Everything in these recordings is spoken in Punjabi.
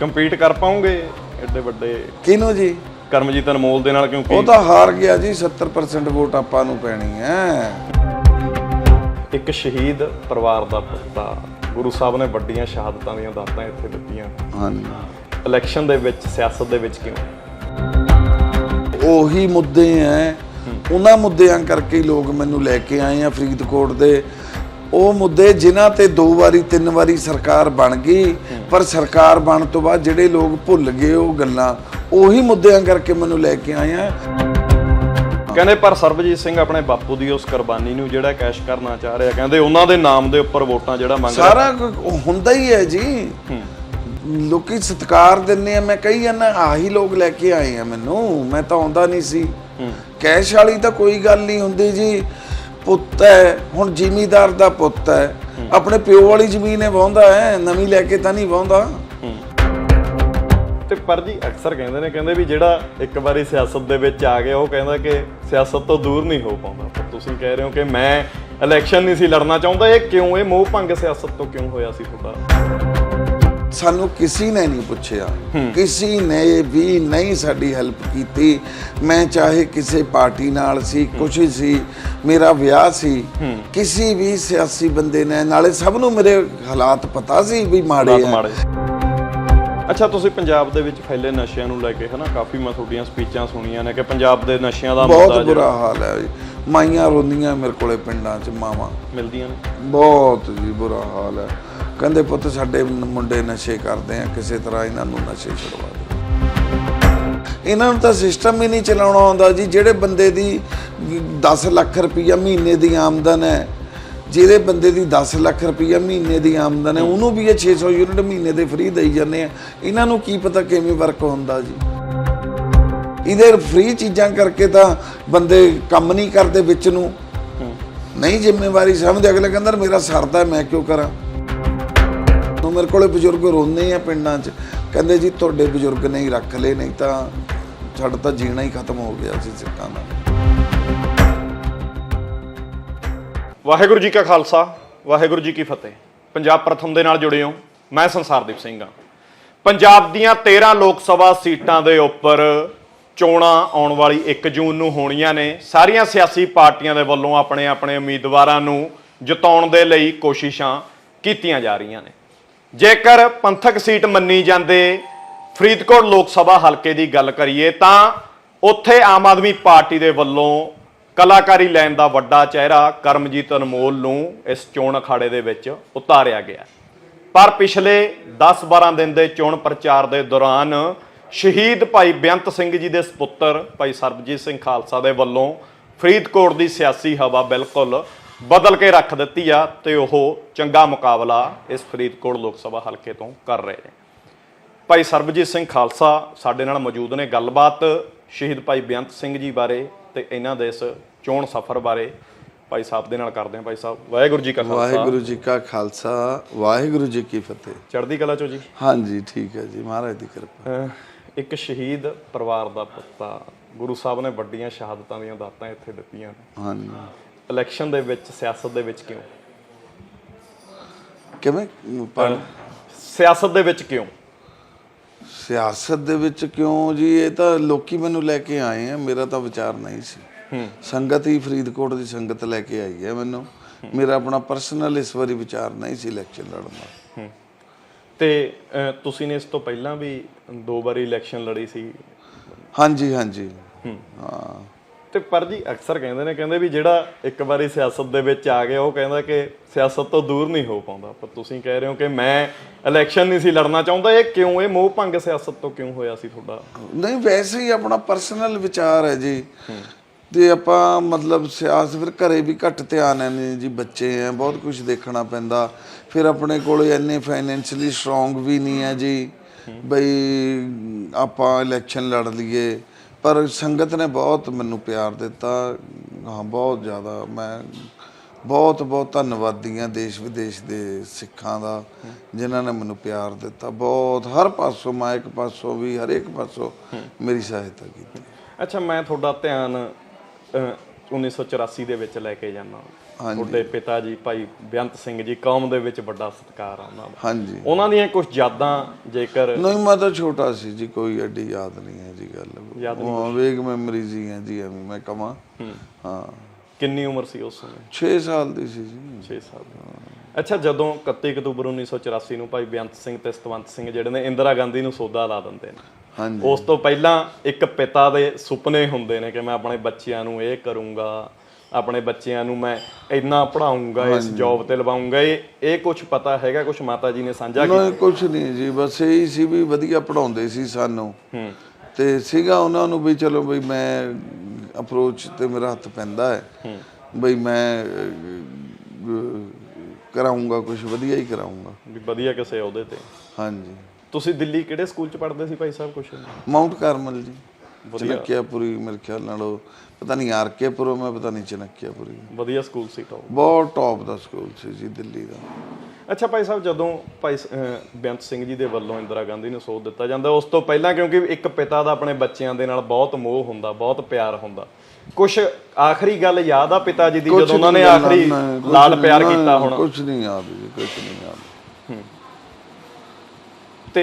ਕੰਪੀਟ ਕਰ ਪਾਉਂਗੇ ਐਡੇ ਵੱਡੇ ਕਿਹਨੂੰ ਜੀ? ਕਰਮਜੀਤ ਅਨਮੋਲ ਦੇ ਨਾਲ ਕਿਉਂਕਿ ਉਹ ਤਾਂ ਹਾਰ ਗਿਆ ਜੀ 70% ਵੋਟ ਆਪਾਂ ਨੂੰ ਪੈਣੀ ਹੈ। ਇੱਕ ਸ਼ਹੀਦ ਪਰਿਵਾਰ ਦਾ ਪੁੱਤਾ ਗੁਰੂ ਸਾਹਿਬ ਨੇ ਵੱਡੀਆਂ ਸ਼ਹਾਦਤਾਂ ਦੀਆਂ ਦਾਤਾਂ ਇੱਥੇ ਦਿੱਤੀਆਂ। ਹਾਂਜੀ। ਇਲੈਕਸ਼ਨ ਦੇ ਵਿੱਚ ਸਿਆਸਤ ਦੇ ਵਿੱਚ ਕਿਉਂ? ਉਹੀ ਮੁੱਦੇ ਐ। ਉਹਨਾਂ ਮੁੱਦਿਆਂ ਕਰਕੇ ਲੋਕ ਮੈਨੂੰ ਲੈ ਕੇ ਆਏ ਆ ਫਰੀਦਕੋਟ ਦੇ। ਉਹ ਮੁੱਦੇ ਜਿਨ੍ਹਾਂ ਤੇ ਦੋ ਵਾਰੀ ਤਿੰਨ ਵਾਰੀ ਸਰਕਾਰ ਬਣ ਗਈ ਪਰ ਸਰਕਾਰ ਬਣਨ ਤੋਂ ਬਾਅਦ ਜਿਹੜੇ ਲੋਕ ਭੁੱਲ ਗਏ ਉਹ ਗੱਲਾਂ ਉਹੀ ਮੁੱਦਿਆਂ ਕਰਕੇ ਮੈਨੂੰ ਲੈ ਕੇ ਆਏ ਆ। ਕਹਿੰਦੇ ਪਰ ਸਰਬਜੀਤ ਸਿੰਘ ਆਪਣੇ ਬਾਪੂ ਦੀ ਉਸ ਕੁਰਬਾਨੀ ਨੂੰ ਜਿਹੜਾ ਕੈਸ਼ ਕਰਨਾ ਚਾਹ ਰਿਹਾ ਕਹਿੰਦੇ ਉਹਨਾਂ ਦੇ ਨਾਮ ਦੇ ਉੱਪਰ ਵੋਟਾਂ ਜਿਹੜਾ ਮੰਗ ਰਿਹਾ ਸਾਰਾ ਹੁੰਦਾ ਹੀ ਹੈ ਜੀ। ਲੋਕੀ ਸਤਿਕਾਰ ਦਿੰਦੇ ਆ ਮੈਂ ਕਹੀ ਜਾਂਦਾ ਆਹੀ ਲੋਕ ਲੈ ਕੇ ਆਏ ਆ ਮੈਨੂੰ ਮੈਂ ਤਾਂ ਆਉਂਦਾ ਨਹੀਂ ਸੀ। ਕੈਸ਼ ਵਾਲੀ ਤਾਂ ਕੋਈ ਗੱਲ ਨਹੀਂ ਹੁੰਦੀ ਜੀ। ਪੁੱਤ ਹੈ ਹੁਣ ਜ਼ਿਮੀਦਾਰ ਦਾ ਪੁੱਤ ਹੈ। ਆਪਣੇ ਪਿਓ ਵਾਲੀ ਜ਼ਮੀਨ ਹੈ ਵਾਹੁੰਦਾ ਹੈ ਨਵੀਂ ਲੈ ਕੇ ਤਾਂ ਨਹੀਂ ਵਾਹੁੰਦਾ। ਤੇ ਪਰ ਜੀ ਅਕਸਰ ਕਹਿੰਦੇ ਨੇ ਕਹਿੰਦੇ ਵੀ ਜਿਹੜਾ ਇੱਕ ਵਾਰੀ ਸਿਆਸਤ ਦੇ ਵਿੱਚ ਆ ਗਿਆ ਉਹ ਕਹਿੰਦਾ ਕਿ ਸਿਆਸਤ ਤੋਂ ਦੂਰ ਨਹੀਂ ਹੋ ਪਾਉਂਦਾ। ਪਰ ਤੁਸੀਂ ਕਹਿ ਰਹੇ ਹੋ ਕਿ ਮੈਂ ਇਲੈਕਸ਼ਨ ਨਹੀਂ ਸੀ ਲੜਨਾ ਚਾਹੁੰਦਾ ਇਹ ਕਿਉਂ ਇਹ ਮੋਹ ਭੰਗ ਸਿਆਸਤ ਤੋਂ ਕਿਉਂ ਹੋਇਆ ਸੀ ਤੁਹਾਡਾ? ਸਾਨੂੰ ਕਿਸੇ ਨੇ ਨਹੀਂ ਪੁੱਛਿਆ। ਕਿਸੇ ਨੇ ਵੀ ਨਹੀਂ ਸਾਡੀ ਹੈਲਪ ਕੀਤੀ। ਮੈਂ ਚਾਹੇ ਕਿਸੇ ਪਾਰਟੀ ਨਾਲ ਸੀ ਕੁਛ ਸੀ ਮੇਰਾ ਵਿਆਹ ਸੀ ਕਿਸੇ ਵੀ ਸਿਆਸੀ ਬੰਦੇ ਨੇ ਨਾਲੇ ਸਭ ਨੂੰ ਮੇਰੇ ਹਾਲਾਤ ਪਤਾ ਸੀ ਵੀ ਮਾੜੇ ਆ। ਅੱਛਾ ਤੁਸੀਂ ਪੰਜਾਬ ਦੇ ਵਿੱਚ ਫੈਲੇ ਨਸ਼ਿਆਂ ਨੂੰ ਲੈ ਕੇ ਹਨਾ ਕਾਫੀ ਮੈਂ ਤੁਹਾਡੀਆਂ ਸਪੀਚਾਂ ਸੁਣੀਆਂ ਨੇ ਕਿ ਪੰਜਾਬ ਦੇ ਨਸ਼ਿਆਂ ਦਾ ਬਹੁਤ ਬੁਰਾ ਹਾਲ ਹੈ ਜੀ। ਮਾਈਆਂ ਰੋਂਦੀਆਂ ਮੇਰੇ ਕੋਲੇ ਪਿੰਡਾਂ 'ਚ ਮਾਵਾਂ। ਮਿਲਦੀਆਂ ਨੇ? ਬਹੁਤ ਜੀ ਬੁਰਾ ਹਾਲ ਹੈ। ਕਹਿੰਦੇ ਪੁੱਤ ਸਾਡੇ ਮੁੰਡੇ ਨਸ਼ੇ ਕਰਦੇ ਆ ਕਿਸੇ ਤਰ੍ਹਾਂ ਇਹਨਾਂ ਨੂੰ ਨਸ਼ੇ ਛੁਡਵਾ ਦਿਓ ਇਹਨਾਂ ਨੂੰ ਤਾਂ ਸਿਸਟਮ ਹੀ ਨਹੀਂ ਚਲਾਉਣਾ ਆਉਂਦਾ ਜੀ ਜਿਹੜੇ ਬੰਦੇ ਦੀ 10 ਲੱਖ ਰੁਪਈਆ ਮਹੀਨੇ ਦੀ ਆਮਦਨ ਹੈ ਜਿਹੜੇ ਬੰਦੇ ਦੀ 10 ਲੱਖ ਰੁਪਈਆ ਮਹੀਨੇ ਦੀ ਆਮਦਨ ਹੈ ਉਹਨੂੰ ਵੀ ਇਹ 600 ਯੂਨਿਟ ਮਹੀਨੇ ਦੇ ਫ੍ਰੀ ਦੇਈ ਜਾਂਦੇ ਆ। ਇਹਨਾਂ ਨੂੰ ਕੀ ਪਤਾ ਕਿਵੇਂ ਵਰਕ ਹੁੰਦਾ ਜੀ। ਇਹਦੇ ਫ੍ਰੀ ਚੀਜ਼ਾਂ ਕਰਕੇ ਤਾਂ ਬੰਦੇ ਕੰਮ ਨਹੀਂ ਕਰਦੇ ਵਿੱਚ ਨੂੰ। ਨਹੀਂ ਜ਼ਿੰਮੇਵਾਰੀ ਸਮਝਦੇ ਅਗਲੇ ਕਹਿੰਦਾ ਮੇਰਾ ਸਰਦਾ ਮੈਂ ਕਿਉਂ ਕਰਾਂ? ਉਹ ਮੇਰੇ ਕੋਲੇ ਬਜ਼ੁਰਗ ਰੋਂਦੇ ਆ ਪਿੰਡਾਂ 'ਚ। ਕਹਿੰਦੇ ਜੀ, ਤੁਹਾਡੇ ਬਜ਼ੁਰਗ ਨੇ ਹੀ ਰੱਖ ਲਏ, ਨਹੀਂ ਤਾਂ ਸਾਡਾ ਤਾਂ ਜੀਣਾ ਹੀ ਖਤਮ ਹੋ ਗਿਆ ਸੀ ਸਿੱਖਾਂ ਦਾ। ਵਾਹਿਗੁਰੂ ਜੀ ਕਾ ਖਾਲਸਾ, ਵਾਹਿਗੁਰੂ ਜੀ ਕੀ ਫਤਿਹ। ਪੰਜਾਬ ਪ੍ਰਥਮ ਦੇ ਨਾਲ ਜੁੜੇ ਹੋ, ਮੈਂ ਸੰਸਾਰਦੀਪ ਸਿੰਘ ਹਾਂ। ਪੰਜਾਬ ਦੀਆਂ 13 ਲੋਕ ਸਭਾ ਸੀਟਾਂ ਦੇ ਉੱਪਰ ਚੋਣਾਂ ਆਉਣ ਵਾਲੀ 1 ਜੂਨ ਨੂੰ ਹੋਣੀਆਂ ਨੇ। ਸਾਰੀਆਂ ਸਿਆਸੀ ਪਾਰਟੀਆਂ ਦੇ ਵੱਲੋਂ ਆਪਣੇ ਆਪਣੇ ਉਮੀਦਵਾਰਾਂ ਨੂੰ ਜਿਤਾਉਣ ਦੇ ਲਈ ਕੋਸ਼ਿਸ਼ਾਂ ਕੀਤੀਆਂ ਜਾ ਰਹੀਆਂ ਨੇ। ਜੇਕਰ ਪੰਥਕ ਸੀਟ ਮੰਨੀ ਜਾਂਦੇ, ਫਰੀਦਕੋਟ ਲੋਕ ਸਭਾ ਹਲਕੇ ਦੀ ਗੱਲ ਕਰੀਏ ਤਾਂ ਉੱਥੇ ਆਮ ਆਦਮੀ ਪਾਰਟੀ ਦੇ ਵੱਲੋਂ ਕਲਾਕਾਰੀ ਲੈਣ ਦਾ ਵੱਡਾ ਚਿਹਰਾ ਕਰਮਜੀਤ ਅਨਮੋਲ ਨੂੰ ਇਸ ਚੋਣ ਅਖਾੜੇ ਦੇ ਵਿੱਚ ਉਤਾਰਿਆ ਗਿਆ। ਪਰ ਪਿਛਲੇ 10-12 ਦਿਨ ਦੇ ਚੋਣ ਪ੍ਰਚਾਰ ਦੇ ਦੌਰਾਨ ਸ਼ਹੀਦ ਭਾਈ ਬੇਅੰਤ ਸਿੰਘ ਜੀ ਦੇ ਸੁਪੁੱਤਰ ਭਾਈ ਸਰਬਜੀਤ ਸਿੰਘ ਖਾਲਸਾ ਦੇ ਵੱਲੋਂ ਫਰੀਦਕੋਟ ਦੀ ਸਿਆਸੀ ਹਵਾ ਬਿਲਕੁਲ ਬਦਲ ਕੇ ਰੱਖ ਦਿੱਤੀ ਆ ਤੇ ਉਹ ਚੰਗਾ ਮੁਕਾਬਲਾ ਇਸ ਫਰੀਦਕੋਟ ਲੋਕ ਸਭਾ ਹਲਕੇ ਤੋਂ ਕਰ ਰਹੇ ਨੇ। ਭਾਈ ਸਰਬਜੀਤ ਸਿੰਘ ਖਾਲਸਾ ਸਾਡੇ ਨਾਲ ਮੌਜੂਦ ਨੇ। ਗੱਲਬਾਤ ਸ਼ਹੀਦ ਭਾਈ ਬੇਅੰਤ ਸਿੰਘ ਜੀ ਬਾਰੇ ਤੇ ਇਹਨਾਂ ਦੇ ਇਸ ਚੋਣ ਸਫ਼ਰ ਬਾਰੇ ਭਾਈ ਸਾਹਿਬ ਦੇ ਨਾਲ ਕਰਦੇ ਹਾਂ। ਭਾਈ ਸਾਹਿਬ ਵਾਹਿਗੁਰੂ ਜੀ ਕਾ ਖਾਲਸਾ। ਵਾਹਿਗੁਰੂ ਜੀ ਕਾ ਖਾਲਸਾ ਵਾਹਿਗੁਰੂ ਜੀ ਕੀ ਫਤਿਹ। ਚੜ੍ਹਦੀ ਕਲਾ ਚੋ ਜੀ? ਹਾਂਜੀ ਠੀਕ ਹੈ ਜੀ ਮਹਾਰਾਜ ਦੀ ਕਿਰਪਾ। ਇੱਕ ਸ਼ਹੀਦ ਪਰਿਵਾਰ ਦਾ ਪੁੱਤਾ ਗੁਰੂ ਸਾਹਿਬ ਨੇ ਵੱਡੀਆਂ ਸ਼ਹਾਦਤਾਂ ਦੀਆਂ ਦਾਤਾਂ ਇੱਥੇ ਦਿੱਤੀਆਂ ਹਾਂਜੀ। ਇਲੈਕਸ਼ਨ ਦੇ ਵਿੱਚ ਸਿਆਸਤ ਦੇ ਵਿੱਚ ਕਿਉਂ? ਕਿਵੇਂ? ਪਰ ਸਿਆਸਤ ਦੇ ਵਿੱਚ ਕਿਉਂ? ਸਿਆਸਤ ਦੇ ਵਿੱਚ ਕਿਉਂ ਜੀ? ਇਹ ਤਾਂ ਲੋਕੀ ਮੈਨੂੰ ਲੈ ਕੇ ਆਏ ਆ ਮੇਰਾ ਤਾਂ ਵਿਚਾਰ ਨਹੀਂ ਸੀ। ਸੰਗਤ ਹੀ ਫਰੀਦਕੋਟ ਦੀ ਸੰਗਤ ਲੈ ਕੇ ਆਈ ਹੈ ਮੈਨੂੰ। ਮੇਰਾ ਆਪਣਾ ਪਰਸਨਲ ਇਸ ਵਾਰੀ ਵਿਚਾਰ ਨਹੀਂ ਸੀ ਇਲੈਕਸ਼ਨ ਲੜਨ ਦਾ। ਤੇ ਤੁਸੀਂ ਨੇ ਇਸ ਤੋਂ ਪਹਿਲਾਂ ਵੀ ਦੋ ਵਾਰੀ ਇਲੈਕਸ਼ਨ ਲੜੀ ਸੀ? ਹਾਂਜੀ ਹਾਂਜੀ। ਹਾਂ। ਤੇ ਪਰ ਜੀ ਅਕਸਰ ਕਹਿੰਦੇ ਨੇ ਕਹਿੰਦੇ ਵੀ ਜਿਹੜਾ ਇੱਕ ਵਾਰੀ ਸਿਆਸਤ ਦੇ ਵਿੱਚ ਆ ਗਿਆ ਉਹ ਕਹਿੰਦਾ ਕਿ ਸਿਆਸਤ ਤੋਂ ਦੂਰ ਨਹੀਂ ਹੋ ਪਾਉਂਦਾ। ਪਰ ਤੁਸੀਂ ਕਹਿ ਰਹੇ ਹੋ ਕਿ ਮੈਂ ਇਲੈਕਸ਼ਨ ਨਹੀਂ ਸੀ ਲੜਨਾ ਚਾਹੁੰਦਾ ਇਹ ਕਿਉਂ ਇਹ ਮੋਹ ਭੰਗ ਸਿਆਸਤ ਤੋਂ ਕਿਉਂ ਹੋਇਆ ਸੀ ਤੁਹਾਡਾ? ਨਹੀਂ ਵੈਸੇ ਹੀ ਆਪਣਾ ਪਰਸਨਲ ਵਿਚਾਰ ਹੈ ਜੀ। ਤੇ ਆਪਾਂ ਮਤਲਬ ਸਿਆਸਤ ਫਿਰ ਘਰੇ ਵੀ ਘੱਟ ਧਿਆਨ ਹੈ ਨੇ ਜੀ ਬੱਚੇ ਹੈ ਬਹੁਤ ਕੁਝ ਦੇਖਣਾ ਪੈਂਦਾ। ਫਿਰ ਆਪਣੇ ਕੋਲ ਇੰਨੇ ਫਾਈਨੈਂਸ਼ੀਅਲੀ ਸਟਰੋਂਗ ਵੀ ਨਹੀਂ ਹੈ ਜੀ ਬਈ ਆਪਾਂ ਇਲੈਕਸ਼ਨ ਲੜ ਲਈਏ। ਪਰ ਸੰਗਤ ਨੇ ਬਹੁਤ ਮੈਨੂੰ ਪਿਆਰ ਦਿੱਤਾ। ਹਾਂ ਬਹੁਤ ਜ਼ਿਆਦਾ। ਮੈਂ ਬਹੁਤ ਬਹੁਤ ਧੰਨਵਾਦੀ ਹਾਂ ਦੇਸ਼ ਵਿਦੇਸ਼ ਦੇ ਸਿੱਖਾਂ ਦਾ ਜਿਨ੍ਹਾਂ ਨੇ ਮੈਨੂੰ ਪਿਆਰ ਦਿੱਤਾ। ਬਹੁਤ ਹਰ ਪਾਸੋਂ ਮਾਇਕ ਪਾਸੋਂ ਵੀ ਹਰੇਕ ਪਾਸੋਂ ਮੇਰੀ ਸਹਾਇਤਾ ਕੀਤੀ। ਅੱਛਾ ਮੈਂ ਤੁਹਾਡਾ ਧਿਆਨ ਅਹ, 1984 ਦੇ ਵਿੱਚ ਲੈ ਕੇ ਜਾਣਾ ਤੁਹਾਡੇ ਪਿਤਾ ਜੀ ਭਾਈ ਬੇਅੰਤ ਸਿੰਘ ਜੀ ਕੌਮ ਦੇ ਵਿੱਚ ਵੱਡਾ ਸਤਿਕਾਰ ਆ ਉਹਨਾਂ ਦਾ। ਹਾਂਜੀ। ਉਹਨਾਂ ਦੀਆਂ ਕੁਝ ਯਾਦਾਂ ਜੇਕਰ ਨਹੀਂ ਮੈਂ ਤਾਂ ਛੋਟਾ ਸੀ ਜੀ ਕੋਈ ਐਡੀ ਯਾਦ ਨਹੀਂ ਹੈ ਜੀ ਗੱਲ। ਉਹ ਵੇਗ ਮੈਮਰੀਜ਼ ਹੀ ਹੈ ਜੀ ਐਵੇਂ ਮੈਂ ਕਮਾ ਹਾਂ। ਕਿੰਨੀ ਉਮਰ ਸੀ ਉਸ ਸਮੇਂ? 6 ਸਾਲ ਦੀ ਸੀ ਜੀ। 6 ਸਾਲ ਦੀ। ਅੱਛਾ ਜਦੋਂ 31 ਅਕਤੂਬਰ 1984 ਨੂੰ ਭਾਈ ਬੇਅੰਤ ਸਿੰਘ ਤੇ ਸਤਵੰਤ ਸਿੰਘ ਜਿਹੜੇ ਨੇ ਇੰਦਰਾ ਗਾਂਧੀ ਨੂੰ ਸੌਦਾ ਲਾ ਦਿੰਦੇ ਨੇ। ਹਾਂਜੀ। ਉਸ ਤੋਂ ਪਹਿਲਾਂ ਇੱਕ ਪਿਤਾ ਦੇ ਸੁਪਨੇ ਹੁੰਦੇ ਨੇ ਕਿ ਮੈਂ ਆਪਣੇ ਬੱਚਿਆਂ ਨੂੰ ਇਹ ਕਰੂੰਗਾ ਆਪਣੇ ਬੱਚਿਆਂ ਨੂੰ ਮੈਂ ਇੰਨਾ ਪੜਾਉਂਗਾ ਇਸ ਜੌਬ ਤੇ ਲਵਾਉਂਗਾ ਇਹ ਇਹ ਕੁਝ ਪਤਾ ਹੈਗਾ ਕੁਝ ਮਾਤਾ ਜੀ ਨੇ ਸਾਂਝਾ ਕੀਤਾ। ਨਹੀਂ ਕੁਝ ਨਹੀਂ ਜੀ ਬਸ ਇਹੀ ਸੀ ਵੀ ਵਧੀਆ ਪੜਾਉਂਦੇ ਸੀ ਸਾਨੂੰ। ਹੂੰ। ਤੇ ਸੀਗਾ ਉਹਨਾਂ ਨੂੰ ਵੀ ਚਲੋ ਬਈ ਮੈਂ ਅਪਰੋਚ ਤੇ ਮੇਰਾ ਹੱਥ ਪੈਂਦਾ ਹੈ। ਬਈ ਮੈਂ ਕਰਾਉਂਗਾ ਕੁਝ ਵਧੀਆ ਹੀ ਕਰਾਉਂਗਾ। ਵੀ ਵਧੀਆ ਕਿਸੇ ਅਹੁਦੇ ਤੇ। ਹਾਂਜੀ। ਤੁਸੀਂ ਦਿੱਲੀ ਕਿਹੜੇ ਸਕੂਲ ਚ ਪੜ੍ਹਦੇ ਸੀ ਭਾਈ ਸਾਹਿਬ ਕੁਛ? ਮਾਊਂਟ ਕਾਰਮਲ ਜੀ। ਚਨਕਿਆਪੁਰੀ ਮੇਰੇ ਖਿਆਲ ਨਾਲ ਉਹ ਪਤਾ ਨਹੀਂ ਆਰਕੇਪੁਰੋਂ ਮੈਂ ਪਤਾ ਨਹੀਂ ਚਨਕਿਆਪੁਰੀ। ਵਧੀਆ ਸਕੂਲ ਸੀ ਟੌਪ ਬਹੁਤ ਟੌਪ ਦਾ ਸਕੂਲ ਸੀ ਜੀ ਦਿੱਲੀ ਦਾ। ਅੱਛਾ ਭਾਈ ਸਾਹਿਬ ਜਦੋਂ ਭਾਈ ਬੇਅੰਤ ਸਿੰਘ ਜੀ ਦੇ ਵੱਲੋਂ ਇੰਦਰਾ ਗਾਂਧੀ ਨੂੰ ਸੋਧ ਦਿੱਤਾ ਜਾਂਦਾ ਉਸ ਤੋਂ ਪਹਿਲਾਂ ਕਿਉਂਕਿ ਇੱਕ ਪਿਤਾ ਦਾ ਆਪਣੇ ਬੱਚਿਆਂ ਦੇ ਨਾਲ ਬਹੁਤ ਮੋਹ ਹੁੰਦਾ ਬਹੁਤ ਪਿਆਰ ਹੁੰਦਾ। ਕੁਝ ਆਖਰੀ ਗੱਲ ਯਾਦ ਆ ਪਿਤਾ ਜੀ ਦੀ ਜਦੋਂ ਉਹਨਾਂ ਨੇ ਆਖਰੀ ਲਾਡ ਪਿਆਰ ਕੀਤਾ ਹੋਣਾ? ਕੁਝ ਨਹੀਂ ਯਾਦ ਜੀ ਕੁਝ ਨਹੀਂ ਯਾਦ। ਤੇ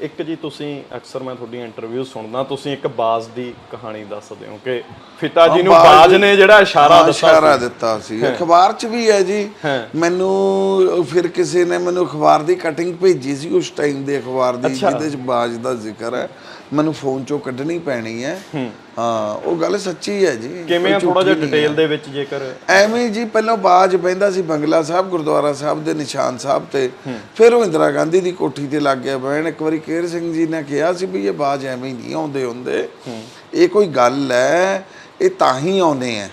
ਇੱਕ ਜੀ ਤੁਸੀਂ ਅਕਸਰ ਮੈਂ ਤੁਹਾਡੀਆਂ ਇੰਟਰਵਿਊ ਸੁਣਦਾ ਤੁਸੀਂ ਇੱਕ ਬਾਜ਼ ਦੀ ਕਹਾਣੀ ਦੱਸਦੇ ਹੋ ਕਿ ਪਿਤਾ ਜੀ ਨੂੰ ਬਾਜ਼ ਨੇ ਜਿਹੜਾ ਇਸ਼ਾਰਾ ਦਿੱਤਾ ਇਸ਼ਾਰਾ ਦਿੱਤਾ ਸੀ। ਅਖਬਾਰ 'ਚ ਵੀ ਹੈ ਜੀ। ਮੈਨੂੰ ਫਿਰ ਕਿਸੇ ਨੇ ਮੈਨੂੰ ਅਖਬਾਰ ਦੀ ਕਟਿੰਗ ਭੇਜੀ ਸੀ ਉਸ ਟਾਈਮ ਦੇ ਅਖਬਾਰ ਦੀ ਜਿਹਦੇ 'ਚ ਬਾਜ ਦਾ ਜ਼ਿਕਰ ਹੈ। ਮੈਨੂੰ ਫੋਨ 'ਚੋਂ ਕੱਢਣੀ ਪੈਣੀ ਹੈ। ਹਾਂ। ਉਹ ਗੱਲ ਸੱਚੀ ਹੈ ਜੀ। ਕਿਵੇਂ ਥੋੜਾ ਜਿਹਾ ਡਿਟੇਲ ਦੇ ਵਿੱਚ ਜੇਕਰ? ਐਵੇਂ ਜੀ ਪਹਿਲਾਂ ਬਾਜ ਬਹਿੰਦਾ ਸੀ ਬੰਗਲਾ ਸਾਹਿਬ ਗੁਰਦੁਆਰਾ ਸਾਹਿਬ ਦੇ ਨਿਸ਼ਾਨ ਸਾਹਿਬ ਤੇ। ਫਿਰ ਉਹ ਇੰਦਰਾ ਗਾਂਧੀ ਦੀ ਕੋਠੀ ਤੇ ਲੱਗ ਗਿਆ ਬਹਿਣ। ਇੱਕ ਵਾਰੀ ਕੇਰ ਸਿੰਘ ਜੀ ਨੇ ਕਿਹਾ ਸੀ ਵੀ ਇਹ ਬਾਜ ਐਵੇਂ ਨਹੀਂ ਆਉਂਦੇ ਹੁੰਦੇ। ਇਹ ਕੋਈ ਗੱਲ ਹੈ ਇਹ ਤਾਂ ਹੀ ਆਉਂਦੇ ਆ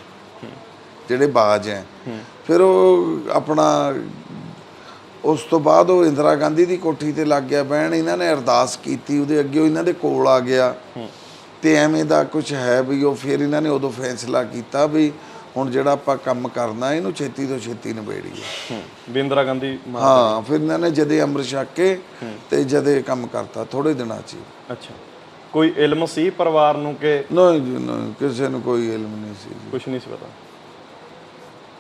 ਜਿਹੜੇ ਬਾਜ ਹੈ। ਫਿਰ ਉਹ ਆਪਣਾ ਉਸ ਤੋਂ ਬਾਅਦ ਉਹ ਇੰਦਰਾ ਗਾਂਧੀ ਦੀ ਕੋਠੀ ਤੇ ਲੱਗ ਗਿਆ ਬਹਿਣ ਇਹਨਾਂ ਨੇ ਅਰਦਾਸ ਕੀਤੀ ਉਹਦੇ ਅੱਗੇ ਉਹ ਇਹਨਾਂ ਦੇ ਕੋਲ ਆ ਗਿਆ। ਤੇ ਐਵੇਂ ਦਾ ਕੁਝ ਹੈ ਵੀ ਉਹ ਫਿਰ ਇਹਨਾਂ ਨੇ ਉਦੋਂ ਫੈਸਲਾ ਕੀਤਾ ਵੀ ਹੁਣ ਜਿਹੜਾ ਆਪਾਂ ਕੰਮ ਕਰਨਾ ਇਹਨੂੰ ਛੇਤੀ ਤੋਂ ਛੇਤੀ ਨਿਬੇੜੀਏ। ਇੰਦਰਾ ਗਾਂਧੀ ਹਾਂ ਫਿਰ ਇਹਨਾਂ ਨੇ ਜਦੇ ਅੰਮ੍ਰਿਤ ਛਕ ਕੇ ਤੇ ਜਦੇ ਕੰਮ ਕਰਤਾ ਥੋੜੇ ਦਿਨਾਂ 'ਚ। ਅੱਛਾ। ਕੋਈ ਇਲਮ ਸੀ ਪਰਿਵਾਰ ਨੂੰ ਕਿ ਨਹੀਂ ਜੀ ਨਹੀਂ ਕਿਸੇ ਨੂੰ ਕੋਈ ਇਲਮ ਨਹੀਂ ਸੀ। ਕੁਝ ਨਹੀਂ ਸੀ ਪਤਾ?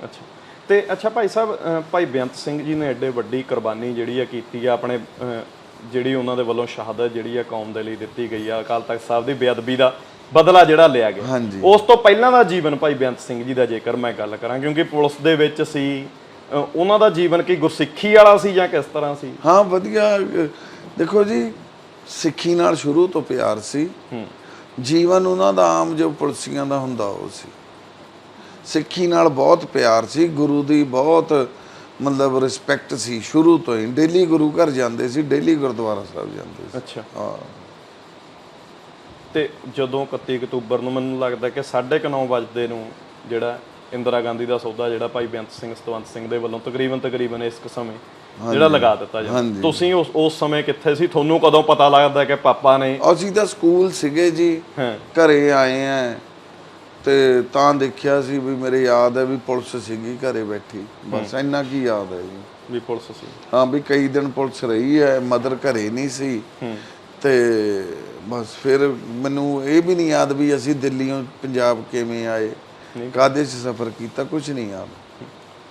ਅੱਛਾ। ਤੇ ਅੱਛਾ ਭਾਈ ਸਾਹਿਬ ਭਾਈ ਬੇਅੰਤ ਸਿੰਘ ਜੀ ਨੇ ਐਡੇ ਵੱਡੀ ਕੁਰਬਾਨੀ ਜਿਹੜੀ ਆ ਕੀਤੀ ਆ ਆਪਣੇ ਜਿਹੜੀ ਉਹਨਾਂ ਦੇ ਵੱਲੋਂ ਸ਼ਹਾਦਤ ਜਿਹੜੀ ਆ ਕੌਮ ਦੇ ਲਈ ਦਿੱਤੀ ਗਈ ਆ ਅਕਾਲ ਤਖਤ ਸਾਹਿਬ ਦੀ ਬੇਅਦਬੀ ਦਾ ਬਦਲਾ ਜਿਹੜਾ ਲਿਆ ਗਿਆ। ਹਾਂਜੀ। ਉਸ ਤੋਂ ਪਹਿਲਾਂ ਦਾ ਜੀਵਨ ਭਾਈ ਬੇਅੰਤ ਸਿੰਘ ਜੀ ਦਾ ਜੇਕਰ ਮੈਂ ਗੱਲ ਕਰਾਂ ਕਿਉਂਕਿ ਪੁਲਿਸ ਦੇ ਵਿੱਚ ਸੀ ਉਹਨਾਂ ਦਾ ਜੀਵਨ ਕੀ ਗੁਰਸਿੱਖੀ ਵਾਲਾ ਸੀ ਜਾਂ ਕਿਸ ਤਰ੍ਹਾਂ ਸੀ? ਹਾਂ ਵਧੀਆ ਦੇਖੋ ਜੀ ਸਿੱਖੀ ਨਾਲ ਸ਼ੁਰੂ ਤੋਂ ਪਿਆਰ ਸੀ। ਜੀਵਨ ਉਹਨਾਂ ਦਾ ਆਮ ਜੋ ਪੁਲਸੀਆਂ ਦਾ ਹੁੰਦਾ ਉਹ ਸੀ। ਸਿੱਖੀ ਨਾਲ ਬਹੁਤ ਪਿਆਰ ਸੀ। ਗੁਰੂ ਦੀ ਬਹੁਤ ਮਤਲਬ ਰਿਸਪੈਕਟ ਸੀ ਸ਼ੁਰੂ ਤੋਂ ਹੀ। ਡੇਲੀ ਗੁਰੂ ਘਰ ਜਾਂਦੇ ਸੀ ਡੇਲੀ ਗੁਰਦੁਆਰਾ ਸਾਹਿਬ ਜਾਂਦੇ ਸੀ। ਅੱਛਾ। ਹਾਂ। ਤੇ ਜਦੋਂ 31 ਅਕਤੂਬਰ ਨੂੰ ਮੈਨੂੰ ਲੱਗਦਾ ਕਿ 9:30 ਵਜੇ ਨੂੰ ਜਿਹੜਾ ਇੰਦਰਾ ਗਾਂਧੀ ਦਾ ਸੌਦਾ ਜਿਹੜਾ ਭਾਈ ਬੇਅੰਤ ਸਿੰਘ ਸਤਵੰਤ ਸਿੰਘ ਦੇ ਵੱਲੋਂ ਤਕਰੀਬਨ ਤਕਰੀਬਨ ਇਸ ਸਮੇਂ ਜਿਹੜਾ ਲਗਾ ਦਿੱਤਾ ਜਾਂਦਾ। ਤੁਸੀਂ ਉਸ ਉਸ ਸਮੇਂ ਕਿੱਥੇ ਸੀ? ਤੁਹਾਨੂੰ ਕਦੋਂ ਪਤਾ ਲੱਗਦਾ ਕਿ ਪਾਪਾ ਨੇ ਅਸੀਂ ਤਾਂ ਸਕੂਲ ਸੀਗੇ ਜੀ। ਘਰੇ ਆਏ ਆ। ਤੇ ਤਾਂ ਦੇਖਿਆ ਸੀ ਵੀ ਮੇਰੇ ਯਾਦ ਹੈ ਵੀ ਪੁਲਿਸ ਸੀਗੀ ਘਰੇ ਬੈਠੀ। ਬਸ ਇੰਨਾ ਕੀ ਯਾਦ ਹੈ ਜੀ। ਵੀ ਪੁਲਿਸ ਸੀ। ਹਾਂ ਵੀ ਕਈ ਦਿਨ ਪੁਲਿਸ ਰਹੀ ਹੈ ਮਦਰ ਘਰੇ ਨਹੀਂ ਸੀ। ਤੇ ਬਸ ਫਿਰ ਮੈਨੂੰ ਇਹ ਵੀ ਨਹੀਂ ਯਾਦ ਵੀ ਅਸੀਂ ਦਿੱਲੀੋਂ ਪੰਜਾਬ ਕਿਵੇਂ ਆਏ ਕਾਦੇ 'ਚ ਸਫ਼ਰ ਕੀਤਾ ਕੁਝ ਨਹੀਂ ਯਾਦ।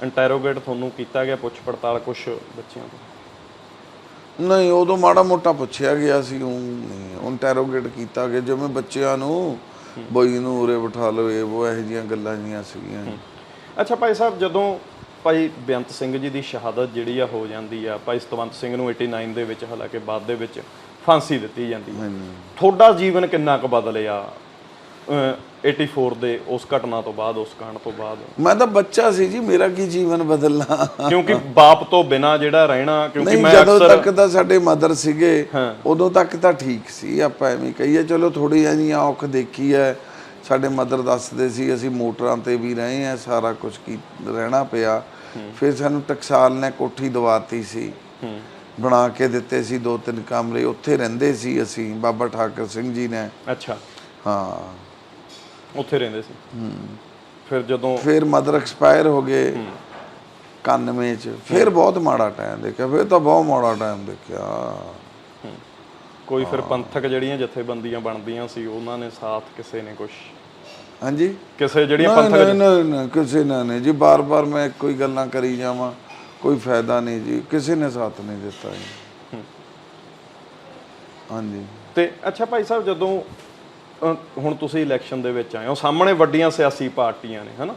ਇੰਟਰੋਗੇਟ ਤੁਹਾਨੂੰ ਕੀਤਾ ਗਿਆ ਪੁੱਛ ਪੜਤਾਲ ਕੁਝ ਬੱਚਿਆਂ ਤੋਂ? ਨਹੀਂ ਉਦੋਂ ਮਾੜਾ ਮੋਟਾ ਪੁੱਛਿਆ ਗਿਆ ਸੀ ਉਹ ਨਹੀਂ ਇੰਟਰੋਗੇਟ ਕੀਤਾ ਗਿਆ ਜਿਵੇਂ ਬੱਚਿਆਂ ਨੂੰ ਬਈ ਨੂੰ ਉਰੇ ਬਿਠਾ ਲਓ ਇਹ ਉਹ ਇਹੋ ਜਿਹੀਆਂ ਗੱਲਾਂ ਜੀਆਂ ਸੀਗੀਆਂ। ਅੱਛਾ ਭਾਈ ਸਾਹਿਬ ਜਦੋਂ ਭਾਈ ਬੇਅੰਤ ਸਿੰਘ ਜੀ ਦੀ ਸ਼ਹਾਦਤ ਜਿਹੜੀ ਆ ਹੋ ਜਾਂਦੀ ਆ ਭਾਈ ਸਤਵੰਤ ਸਿੰਘ ਨੂੰ 89 ਦੇ ਵਿੱਚ ਹਾਲਾਂਕਿ ਬਾਅਦ ਦੇ ਵਿੱਚ ਫਾਂਸੀ ਦਿੱਤੀ ਜਾਂਦੀ ਹੈ ਤੁਹਾਡਾ ਜੀਵਨ ਕਿੰਨਾ ਕੁ ਬਦਲਿਆ? 84 ਦੇ ਉਸ ਘਟਨਾ ਤੋਂ ਬਾਅਦ ਉਸ ਕਾਂਡ ਤੋਂ ਬਾਅਦ। ਮੈਂ ਤਾਂ ਬੱਚਾ ਸੀ ਜੀ ਮੇਰਾ ਕੀ ਜੀਵਨ ਬਦਲਣਾ? ਕਿਉਂਕਿ ਬਾਪ ਤੋਂ ਬਿਨਾ ਜਿਹੜਾ ਰਹਿਣਾ ਕਿਉਂਕਿ ਮੈਂ ਜਦੋਂ ਤੱਕ ਤਾਂ ਸਾਡੇ ਮਦਰ ਸੀਗੇ। ਉਦੋਂ ਤੱਕ ਤਾਂ ਠੀਕ ਸੀ ਆਪਾਂ ਐਵੇਂ ਕਹੀਏ ਚਲੋ ਥੋੜੀ ਜਿਹੀ ਔਖ ਦੇਖੀ ਹੈ। ਸਾਡੇ ਮਦਰ ਦੱਸਦੇ ਸੀ ਅਸੀਂ ਮੋਟਰਾਂ ਤੇ ਵੀ ਰਹੇ ਆ ਸਾਰਾ ਕੁਝ ਕੀ ਰਹਿਣਾ ਪਿਆ। ਫਿਰ ਸਾਨੂੰ ਟਕਸਾਲ ਨੇ ਕੋਠੀ ਦਵਾਤੀ ਸੀ। ਬਣਾ ਕੇ ਦਿੱਤੇ ਸੀ ਦੋ ਤਿੰਨ ਕਮਰੇ ਉੱਥੇ ਰਹਿੰਦੇ ਸੀ ਅਸੀਂ ਬਾਬਾ ਠਾਕਰ ਸਿੰਘ ਜੀ ਨੇ। ਅੱਛਾ। ਹਾਂ। ਉੱਥੇ ਰਹਿੰਦੇ ਸੀ। ਫਿਰ ਜਦੋਂ ਫਿਰ ਮਦਰ ਐਕਸਪਾਇਰ ਹੋ ਗਏ 91 ਚ। ਫਿਰ ਬਹੁਤ ਮਾੜਾ ਟਾਈਮ ਦੇਖਿਆ ਫਿਰ ਤਾਂ ਬਹੁਤ ਮਾੜਾ ਟਾਈਮ ਦੇਖਿਆ। ਕੋਈ ਫਿਰ ਪੰਥਕ ਜਿਹੜੀਆਂ ਜਥੇਬੰਦੀਆਂ ਬਣਦੀਆਂ ਸੀ ਉਹਨਾਂ ਨੇ ਸਾਥ ਕਿਸੇ ਨੇ ਕੁਝ ਹਾਂਜੀ? ਕਿਸੇ ਜਿਹੜੀਆਂ ਪੰਥਕ ਨਹੀਂ ਨਹੀਂ ਕਿਸੇ ਨੇ ਨਹੀਂ ਜੀ। ਬਾਰ-ਬਾਰ ਮੈਂ ਕੋਈ ਗੱਲਾਂ ਕਰੀ ਜਾਵਾਂ ਕੋਈ ਫਾਇਦਾ ਨਹੀਂ ਜੀ। ਕਿਸੇ ਨੇ ਸਾਥ ਨਹੀਂ ਦਿੱਤਾ ਜੀ। ਹਾਂਜੀ। ਤੇ ਅੱਛਾ ਭਾਈ ਸਾਹਿਬ ਜਦੋਂ ਹੁਣ ਤੁਸੀਂ ਇਲੈਕਸ਼ਨ ਦੇ ਵਿੱਚ ਆਏ ਹੋ। ਸਾਹਮਣੇ ਵੱਡੀਆਂ ਸਿਆਸੀ ਪਾਰਟੀਆਂ ਨੇ ਹਨਾ?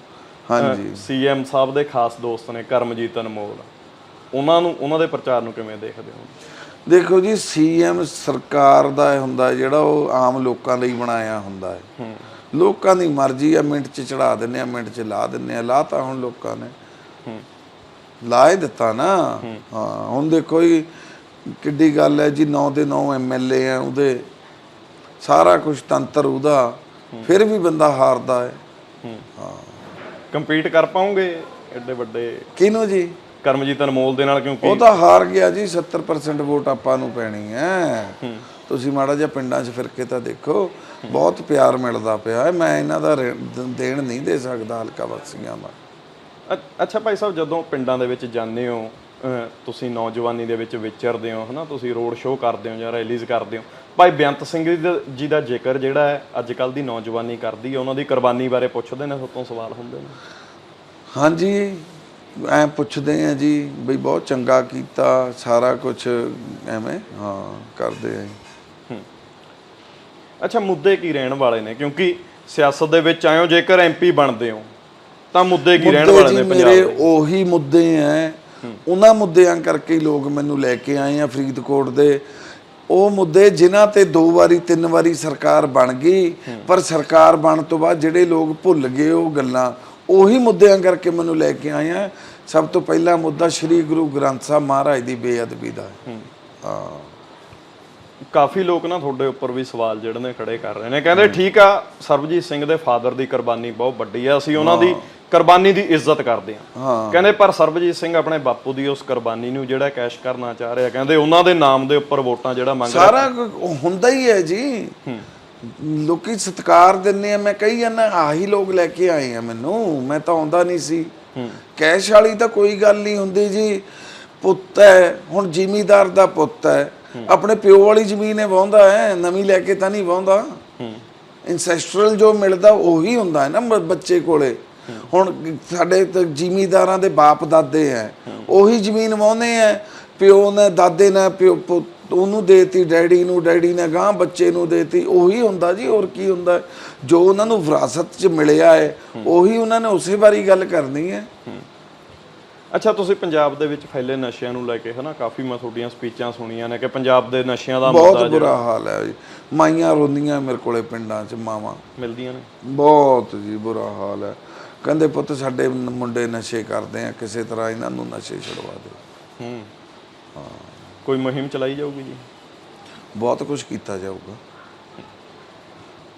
ਹਾਂਜੀ। ਸੀਐਮ ਸਾਹਿਬ ਦੇ ਖਾਸ ਦੋਸਤ ਨੇ ਕਰਮਜੀਤ ਅਨਮੋਲ। ਉਹਨਾਂ ਨੂੰ ਉਹਨਾਂ ਦੇ ਪ੍ਰਚਾਰ ਨੂੰ ਕਿਵੇਂ ਦੇਖਦੇ ਹੋ? ਦੇਖੋ ਜੀ ਸੀਐਮ ਸਰਕਾਰ ਦਾ ਹੁੰਦਾ ਜਿਹੜਾ ਉਹ ਆਮ ਲੋਕਾਂ ਲਈ ਬਣਾਇਆ ਹੁੰਦਾ ਹੈ। ਲੋਕਾਂ ਦੀ ਮਰਜ਼ੀ ਆ ਮਿੰਟ 'ਚ ਚੜਾ ਦਿੰਨੇ ਆ ਮਿੰਟ 'ਚ ਲਾ ਦਿੰਨੇ ਆ। ਲਾ ਤਾਂ ਹੁਣ ਲੋਕਾਂ ਨੇ। ਹੂੰ। ਲਾ ਹੀ ਦਿੱਤਾ ਨਾ। ਹਾਂ। ਹੁਣ ਦੇਖੋ ਜੀ ਕਿੱਡੀ ਗੱਲ ਹੈ ਜੀ 9 ਦੇ 9 ਐਮਐਲਏ ਆ ਉਹਦੇ ਸਾਰਾ ਕੁਝ ਤੰਤਰ ਉਹਦਾ ਫਿਰ ਵੀ ਬੰਦਾ ਹਾਰਦਾ ਹੈ। ਹੂੰ। ਕੰਪੀਟ ਕਰ ਪਾਉਂਗੇ ਐਡੇ ਵੱਡੇ? ਕਿਹਨੂੰ ਜੀ? ਕਰਮਜੀਤ ਅਨਮੋਲ ਦੇ ਨਾਲ ਕਿਉਂਕਿ ਉਹ ਤਾਂ ਹਾਰ ਗਿਆ ਜੀ 70% ਵੋਟ ਆਪਾਂ ਨੂੰ ਪੈਣੀ ਹੈ। ਤੁਸੀਂ ਮਾੜਾ ਜਿਹਾ ਪਿੰਡਾਂ 'ਚ ਫਿਰ ਕੇ ਤਾਂ ਦੇਖੋ ਬਹੁਤ ਪਿਆਰ ਮਿਲਦਾ ਪਿਆ ਹੈ। ਮੈਂ ਇਹਨਾਂ ਦਾ ਦੇਣ ਨਹੀਂ ਦੇ ਸਕਦਾ ਹਲਕਾ ਵਾਸੀਆਂ ਦਾ। ਅੱਛਾ ਭਾਈ ਸਾਹਿਬ ਜਦੋਂ ਪਿੰਡਾਂ ਦੇ ਵਿੱਚ ਜਾਂਦੇ ਹੋ ਤੁਸੀਂ ਨੌਜਵਾਨੀ ਦੇ ਵਿੱਚ ਵਿਚਰਦੇ ਹੋ ਹਨਾ? ਤੁਸੀਂ ਰੋਡ ਸ਼ੋਅ ਕਰਦੇ ਹੋ ਜਾਂ ਰੈਲੀਜ਼ ਕਰਦੇ ਹੋ। ਭਾਈ ਬੇਅੰਤ ਸਿੰਘ ਜੀ ਦਾ- ਜ਼ਿਕਰ ਜਿਹੜਾ ਹੈ ਅੱਜ ਕੱਲ ਦੀ ਨੌਜਵਾਨੀ ਕਰਦੀ ਹੈ ਉਹਨਾਂ ਦੀ ਕੁਰਬਾਨੀ ਬਾਰੇ ਪੁੱਛਦੇ ਨੇ ਸਤੋਂ ਸਵਾਲ ਹੁੰਦੇ ਨੇ। ਹਾਂਜੀ ਐ ਪੁੱਛਦੇ ਆ ਜੀ ਬਈ ਬਹੁਤ ਚੰਗਾ ਕੀਤਾ ਸਾਰਾ ਕੁਝ ਐਵੇਂ ਹਾਂ ਕਰਦੇ ਆ। ਅੱਛਾ ਮੁੱਦੇ ਕੀ ਰਹਿਣ ਵਾਲੇ ਨੇ? ਕਿਉਂਕਿ ਸਿਆਸਤ ਦੇ ਵਿੱਚ ਆਇਓ ਜੇਕਰ ਐਮਪੀ ਬਣਦੇ ਹੋ ਤਾਂ ਮੁੱਦੇ ਕੀ ਰਹਿਣ ਵਾਲੇ ਨੇ ਪੰਜਾਬ ਮੇਰੇ ਦੇ ਉਹੀ ਮੁੱਦੇ ਐ ਉਹਨਾਂ ਮੁੱਦਿਆਂ ਕਰਕੇ ਹੀ ਲੋਕ ਮੈਨੂੰ ਲੈ ਕੇ ਆਏ ਆ ਫਰੀਦਕੋਟ ਦੇ। ਉਹ ਮੁੱਦੇ ਜਿਨ੍ਹਾਂ ਤੇ ਦੋ ਵਾਰੀ ਤਿੰਨ ਵਾਰੀ ਸਰਕਾਰ ਬਣ ਗਈ ਪਰ ਸਰਕਾਰ ਬਣਨ ਤੋਂ ਬਾਅਦ ਜਿਹੜੇ ਲੋਕ ਭੁੱਲ ਗਏ ਉਹ ਗੱਲਾਂ ਉਹੀ ਮੁੱਦਿਆਂ ਕਰਕੇ ਮੈਨੂੰ ਲੈ ਕੇ ਆਏ ਆ। ਸਭ ਤੋਂ ਪਹਿਲਾ ਮੁੱਦਾ ਸ੍ਰੀ ਗੁਰੂ ਗ੍ਰੰਥ ਸਾਹਿਬ ਮਹਾਰਾਜ ਦੀ ਬੇਅਦਬੀ ਦਾ। ਹਾਂ। ਕਾਫੀ ਲੋਕ ਨਾ ਤੁਹਾਡੇ ਉੱਪਰ ਵੀ ਸਵਾਲ ਜਿਹੜੇ ਨੇ ਖੜੇ ਕਰ ਰਹੇ ਨੇ। ਕਹਿੰਦੇ ਠੀਕ ਆ ਸਰਬਜੀਤ ਸਿੰਘ ਦੇ ਫਾਦਰ ਦੀ ਕੁਰਬਾਨੀ ਬਹੁਤ ਵੱਡੀ ਆ। ਅਸੀਂ ਉਹਨਾਂ ਦੀ ਕੁਰਬਾਨੀ ਦੀ ਇੱਜ਼ਤ ਕਰਦੇ ਆ। ਹਾਂ। ਕਹਿੰਦੇ ਪਰ ਸਰਬਜੀਤ ਸਿੰਘ ਆਪਣੇ ਬਾਪੂ ਦੀ ਉਸ ਕੁਰਬਾਨੀ ਨੂੰ ਜਿਹੜਾ ਕੈਸ਼ ਕਰਨਾ ਚਾਹ ਰਿਹਾ ਕਹਿੰਦੇ ਉਹਨਾਂ ਦੇ ਨਾਮ ਦੇ ਉੱਪਰ ਵੋਟਾਂ ਜਿਹੜਾ ਮੰਗ ਰਿਹਾ ਸਾਰਾ ਹੁੰਦਾ ਹੀ ਹੈ ਜੀ। ਲੋਕੀ ਸਤਿਕਾਰ ਦਿੰਦੇ ਆ। ਮੈਂ ਕਹੀ ਜਾਂਦਾ ਆਹੀ ਲੋਕ ਲੈ ਕੇ ਆਏ ਆ ਮੈਨੂੰ। ਮੈਂ ਤਾਂ ਆਉਂਦਾ ਨਹੀਂ ਸੀ। ਕੈਸ਼ ਵਾਲੀ ਤਾਂ ਕੋਈ ਗੱਲ ਨਹੀਂ ਹੁੰਦੀ ਜੀ। ਪੁੱਤ ਹੈ ਹੁਣ ਜ਼ਿਮੀਦਾਰ ਦਾ ਪੁੱਤ ਹੈ। ਆਪਣੇ ਪਿਓ ਵਾਲੀ ਜ਼ਮੀਨ ਇਹ ਵਾਹੁੰਦਾ ਹੈ ਨਵੀਂ ਲੈ ਕੇ ਤਾਂ ਨਹੀਂ ਵਾਹੁੰਦਾ। ਹੂੰ। ਇਨਸੈਸਟਰਲ ਜੋ ਮਿਲਦਾ ਉਹੀ ਹੁੰਦਾ ਹੈ ਨਾ ਬੱਚੇ ਕੋਲੇ। ਹੁਣ ਸਾਡੇ ਤਾਂ ਜ਼ਿਮੀਦਾਰਾਂ ਦੇ ਬਾਪ ਦਾਦੇ ਆ ਉਹੀ ਜ਼ਮੀਨ ਵਾਹੁੰਦੇ ਆ ਪਿਓ ਨੇ ਦਾਦੇ ਨੇ ਪਿਓ ਉਹਨੂੰ ਦੇਤੀ ਡੈਡੀ ਨੂੰ ਡੈਡੀ ਨੇ ਗਾਂ ਬੱਚੇ ਨੂੰ ਦੇਤੀ ਉਹੀ ਹੁੰਦਾ ਜੀ ਹੋਰ ਕੀ ਹੁੰਦਾ? ਜੋ ਉਹਨਾਂ ਨੂੰ ਵਿਰਾਸਤ 'ਚ ਮਿਲਿਆ ਹੈ ਉਹੀ ਉਹਨਾਂ ਨੇ ਉਸੇ ਬਾਰੇ ਗੱਲ ਕਰਨੀ ਹੈ। ਅੱਛਾ ਤੁਸੀਂ ਪੰਜਾਬ ਦੇ ਵਿੱਚ ਫੈਲੇ ਨਸ਼ਿਆਂ ਨੂੰ ਲੈ ਕੇ ਹਨਾ ਕਾਫੀ ਮੈਂ ਤੁਹਾਡੀਆਂ ਸਪੀਚਾਂ ਸੁਣੀਆਂ ਨੇ ਕਿ ਪੰਜਾਬ ਦੇ ਨਸ਼ਿਆਂ ਦਾ ਬਹੁਤ ਮੁੱਦਾ ਜਿਹੜਾ ਬੁਰਾ ਹਾਲ ਹੈ ਜੀ। ਮਾਈਆਂ ਰੋਂਦੀਆਂ ਮੇਰੇ ਕੋਲੇ ਪਿੰਡਾਂ 'ਚ ਮਾਵਾਂ। ਮਿਲਦੀਆਂ ਨੇ? ਬਹੁਤ ਜੀ ਬੁਰਾ ਹਾਲ ਹੈ। ਕਹਿੰਦੇ ਪੁੱਤ ਸਾਡੇ ਮੁੰਡੇ ਨਸ਼ੇ ਕਰਦੇ ਆ ਕਿਸੇ ਤਰ੍ਹਾਂ ਇਹਨਾਂ ਨੂੰ ਨਸ਼ੇ ਛੁਡਵਾ ਦਿਓ। ਹੂੰ। ਕੋਈ ਮੁਹਿੰਮ ਚਲਾਈ ਜਾਊਗੀ ਜੀ? ਬਹੁਤ ਕੁਝ ਕੀਤਾ ਜਾਊਗਾ।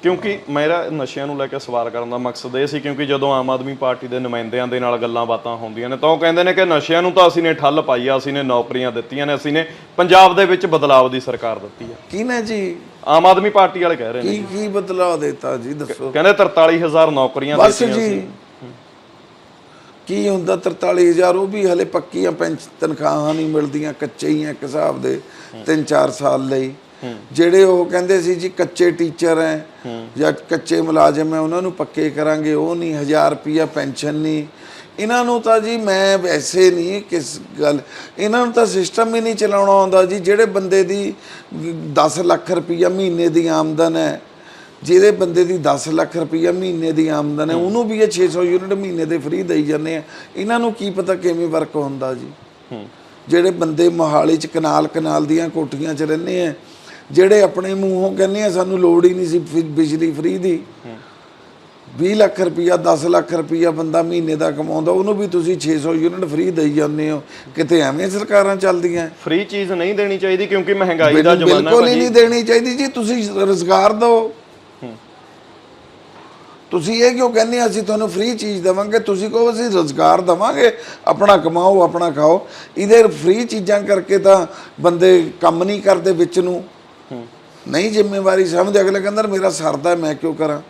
ਕਿਉਂਕਿ ਮੇਰਾ ਨਸ਼ਿਆਂ ਨੂੰ ਲੈ ਕੇ ਸਵਾਲ ਕਰਨ ਦਾ ਮਕਸਦ ਇਹ ਸੀ ਕਿਉਂਕਿ ਜਦੋਂ ਆਮ ਆਦਮੀ ਪਾਰਟੀ ਦੇ ਨੁਮਾਇੰਦਿਆਂ ਦੇ ਨਾਲ ਗੱਲਾਂ ਬਾਤਾਂ ਹੁੰਦੀਆਂ ਨੇ ਤਾਂ ਉਹ ਕਹਿੰਦੇ ਨੇ ਕਿ ਨਸ਼ਿਆਂ ਨੂੰ ਤਾਂ ਅਸੀਂ ਨੇ ਠੱਲ ਪਾਈ ਆ ਅਸੀਂ ਨੇ ਨੌਕਰੀਆਂ ਦਿੱਤੀਆਂ ਨੇ ਅਸੀਂ ਨੇ ਪੰਜਾਬ ਦੇ ਵਿੱਚ ਬਦਲਾਵ ਦੀ ਸਰਕਾਰ ਦਿੱਤੀ ਆ। ਕਿਹਨੇ ਜੀ? ਆਮ ਆਦਮੀ ਪਾਰਟੀ ਵਾਲੇ ਕਹਿ ਰਹੇ ਨੇ ਕੀ ਕੀ ਬਦਲਾਅ ਦਿੱਤਾ ਜੀ ਦੱਸੋ। ਕਹਿੰਦੇ 43000 ਨੌਕਰੀਆਂ ਬਸ ਦਿੱਤੀਆਂ ਜੀ। ਸੀ। ਕੀ ਹੁੰਦਾ 43000 ਉਹ ਵੀ ਹਲੇ ਪੱਕੀਆਂ ਪੈਨਸ਼ਨ ਤਨਖਾਹਾਂ ਨਹੀਂ ਮਿਲਦੀਆਂ, ਕੱਚੇ ਹੀ ਆ ਇੱਕ ਹਿਸਾਬ ਦੇ 3-4 ਸਾਲ ਲਈ। ਜਿਹੜੇ ਉਹ ਕਹਿੰਦੇ ਸੀ ਜੀ ਕੱਚੇ ਟੀਚਰ ਐ, ਜਾਂ ਕੱਚੇ ਮੁਲਾਜ਼ਮ ਐ, ਉਹਨਾਂ ਨੂੰ ਪੱਕੇ ਕਰਾਂਗੇ, ਉਹ ਨਹੀਂ 1000 ਰੁਪਿਆ ਪੈਨਸ਼ਨ ਨਹੀਂ। ਇਹਨਾਂ ਨੂੰ ਤਾਂ ਜੀ ਮੈਂ ਵੈਸੇ ਨਹੀਂ ਕਿਸ ਗੱਲ, ਇਹਨਾਂ ਨੂੰ ਤਾਂ ਸਿਸਟਮ ਹੀ ਨਹੀਂ ਚਲਾਉਣਾ ਆਉਂਦਾ ਜੀ, ਜਿਹੜੇ ਬੰਦੇ ਦੀ 10 ਲੱਖ ਰੁਪਿਆ ਮਹੀਨੇ ਦੀ ਆਮਦਨ ਹੈ ਜਿਹਦੇ ਬੰਦੇ ਦੀ 10 ਲੱਖ ਰੁਪਈਆ ਮਹੀਨੇ ਦੀ ਆਮਦਨ ਹੈ ਉਹਨੂੰ ਵੀ ਇਹ 600 ਯੂਨਿਟ ਮਹੀਨੇ ਦੇ ਫ੍ਰੀ ਦੇਈ ਜਾਂਦੇ ਆ। ਇਹਨਾਂ ਨੂੰ ਕੀ ਪਤਾ ਕਿਵੇਂ ਵਰਕ ਹੁੰਦਾ ਜੀ। ਹੂੰ। ਜਿਹੜੇ ਬੰਦੇ ਮੋਹਾਲੀ ਚ ਕਨਾਲ ਕਨਾਲ ਦੀਆਂ ਕੋਠੀਆਂ 'ਚ ਰਹਿੰਦੇ ਆ ਜਿਹੜੇ ਆਪਣੇ ਮੂੰਹੋਂ ਕਹਿੰਦੇ ਆ ਸਾਨੂੰ ਲੋੜ ਹੀ ਨਹੀਂ ਸੀ ਬਿਜਲੀ ਫ੍ਰੀ ਦੀ। 20 ਲੱਖ ਰੁਪਈਆ 10 ਲੱਖ ਰੁਪਈਆ ਬੰਦਾ ਮਹੀਨੇ ਦਾ ਕਮਾਉਂਦਾ ਉਹਨੂੰ ਵੀ ਤੁਸੀਂ 600 ਯੂਨਿਟ ਫ੍ਰੀ ਦੇਈ ਜਾਂਦੇ ਹੋ। ਕਿਤੇ ਐਵੇਂ ਸਰਕਾਰਾਂ ਚੱਲਦੀਆਂ। ਫ੍ਰੀ ਚੀਜ਼ ਨਹੀਂ ਦੇਣੀ ਚਾਹੀਦੀ ਕਿਉਂਕਿ ਮਹਿੰਗਾਈ ਦਾ ਜ਼ਮਾਨਾ ਬਿਲਕੁਲ ਹੀ ਨਹੀਂ ਦੇਣੀ ਚਾਹੀਦੀ ਜੀ ਤੁਸੀਂ ਰੋਜ਼ਗਾਰ ਦਿਓ। ਤੁਸੀਂ ਇਹ ਕਿਉਂ ਕਹਿੰਦੇ ਆ ਅਸੀਂ ਤੁਹਾਨੂੰ ਫ੍ਰੀ ਚੀਜ਼ ਦੇਵਾਂਗੇ ਤੁਸੀਂ ਕਹੋ ਅਸੀਂ ਰੋਜ਼ਗਾਰ ਦੇਵਾਂਗੇ ਆਪਣਾ ਕਮਾਓ ਆਪਣਾ ਖਾਓ। ਇਹਦੇ ਫ੍ਰੀ ਚੀਜ਼ਾਂ ਕਰਕੇ ਤਾਂ ਬੰਦੇ ਕੰਮ ਨਹੀਂ ਕਰਦੇ ਵਿੱਚ ਨੂੰ। ਨਹੀਂ ਜ਼ਿੰਮੇਵਾਰੀ ਸਮਝ ਅਗਲੇ ਕਹਿੰਦਾ ਮੇਰਾ ਸਰਦਾ ਮੈਂ ਕਿਉਂ ਕਰਾਂ?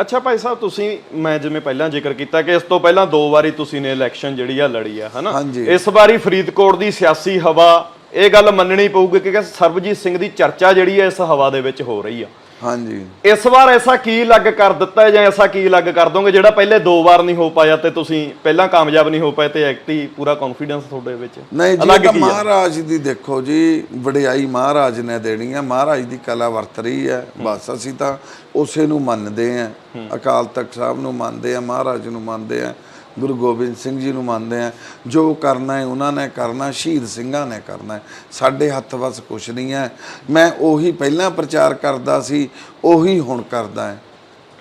ਅੱਛਾ ਭਾਈ ਸਾਹਿਬ ਤੁਸੀਂ ਮੈਂ ਜਿਵੇਂ ਪਹਿਲਾਂ ਜ਼ਿਕਰ ਕੀਤਾ ਕਿ ਇਸ ਤੋਂ ਪਹਿਲਾਂ ਦੋ ਵਾਰੀ ਤੁਸੀਂ ਨੇ ਇਲੈਕਸ਼ਨ ਜਿਹੜੀ ਆ ਲੜੀ ਆ ਹਨਾ। ਇਸ ਵਾਰੀ ਫਰੀਦਕੋਟ ਦੀ ਸਿਆਸੀ ਹਵਾ ਇਹ ਗੱਲ ਮੰਨਣੀ ਪਊਗੀ ਕਿ ਸਰਬਜੀਤ ਸਿੰਘ ਦੀ ਚਰਚਾ ਜਿਹੜੀ ਹੈ ਇਸ ਹਵਾ ਦੇ ਵਿੱਚ ਹੋ ਰਹੀ ਆ। ਹਾਂਜੀ। ਇਸ ਵਾਰ ਐਸਾ ਕੀ ਲੱਗ ਕਰ ਦਿੱਤਾ ਹੈ ਜਾਂ ਐਸਾ ਕੀ ਲੱਗ ਕਰ ਦੋਗੇ? ਜਿਹੜਾ ਪਹਿਲੇ ਦੋ ਵਾਰ ਨਹੀਂ ਹੋ ਪਾਇਆ ਤੇ ਤੁਸੀਂ ਪਹਿਲਾਂ ਕਾਮਯਾਬ ਨਹੀਂ ਹੋ ਪਏ ਤੇ ਐਕਟੀ ਪੂਰਾ ਕੌਨਫੀਡੈਂਸ ਤੁਹਾਡੇ ਵਿੱਚ ਨਹੀਂ ਜੀ ਤਾਂ? ਮਹਾਰਾਜ ਦੀ ਦੇਖੋ ਜੀ ਵਡਿਆਈ ਮਹਾਰਾਜ ਨੇ ਦੇਣੀ ਹੈ ਮਹਾਰਾਜ ਦੀ ਕਲਾ ਵਰਤ ਰਹੀ ਹੈ। ਬਸ ਅਸੀਂ ਤਾਂ ਉਸੇ ਨੂੰ ਮੰਨਦੇ ਆਂ। ਅਕਾਲ ਤਖਤ ਸਾਹਿਬ ਨੂੰ ਮੰਨਦੇ ਆਂ ਮਹਾਰਾਜ ਨੂੰ ਮੰਨਦੇ ਆਂ। ਗੁਰੂ ਗੋਬਿੰਦ ਸਿੰਘ ਜੀ ਨੂੰ ਮੰਨਦੇ ਆਂ ਜੋ ਕਰਨਾ ਹੈ ਉਹਨਾਂ ਨੇ ਕਰਨਾ ਸ਼ਹੀਦ ਸਿੰਘਾਂ ਨੇ ਕਰਨਾ ਹੈ। ਸਾਡੇ ਹੱਥ ਵਸ ਕੁਛ ਨਹੀਂ ਹੈ। ਮੈਂ ਉਹੀ ਪਹਿਲਾਂ ਪ੍ਰਚਾਰ ਕਰਦਾ ਸੀ ਉਹੀ ਹੁਣ ਕਰਦਾ ਹਾਂ।